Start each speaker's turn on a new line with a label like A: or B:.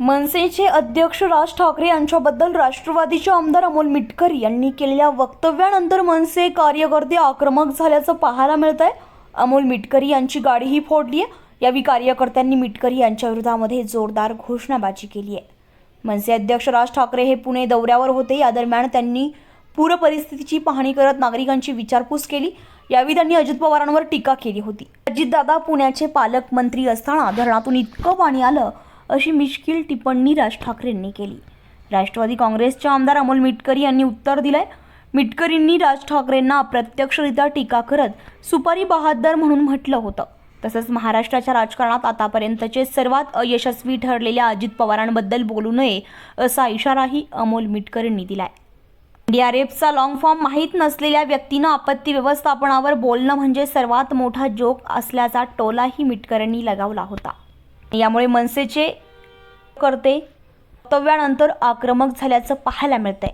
A: मनसेचे अध्यक्ष राज ठाकरे यांच्याबद्दल राष्ट्रवादीचे आमदार अमोल मिटकर यांनी केलेल्या वक्तव्यानंतर मनसे कार्यकर्ते आक्रमक झाल्याचं पाहायला मिळत आहे अमोल मिटकरी यांची गाडीही फोडली आहे यावेळी कार्यकर्त्यांनी मिटकरी यांच्या विरोधामध्ये जोरदार घोषणाबाजी केली आहे मनसे अध्यक्ष राज ठाकरे हे पुणे दौऱ्यावर होते. या दरम्यान त्यांनी पूर परिस्थितीची पाहणी करत नागरिकांची विचारपूस केली. यावेळी त्यांनी अजित पवारांवर टीका केली होती. अजितदादा पुण्याचे पालकमंत्री असताना धरणातून इतकं पाणी आलं अशी मिश्किल टिप्पणी राज ठाकरेंनी केली. राष्ट्रवादी काँग्रेसचे आमदार अमोल मिटकरी यांनी उत्तर दिलंय. मिटकरींनी राज ठाकरेंना अप्रत्यक्षरित्या टीका करत सुपारी बहादर म्हणून म्हटलं होतं. तसंच महाराष्ट्राच्या राजकारणात आतापर्यंतचे सर्वात अयशस्वी ठरलेल्या अजित पवारांबद्दल बोलू नये असा इशाराही अमोल मिटकरींनी दिलाय. डीआरएफचा लॉंग फॉर्म माहीत नसलेल्या व्यक्तीनं आपत्ती व्यवस्थापनावर बोलणं म्हणजे सर्वात मोठा जोक असल्याचा टोलाही मिटकरींनी लगावला होता. यामुळे मनसेचे करते. वक्तव्यानंतर आक्रमक झाल्याचं पाहायला मिळतंय.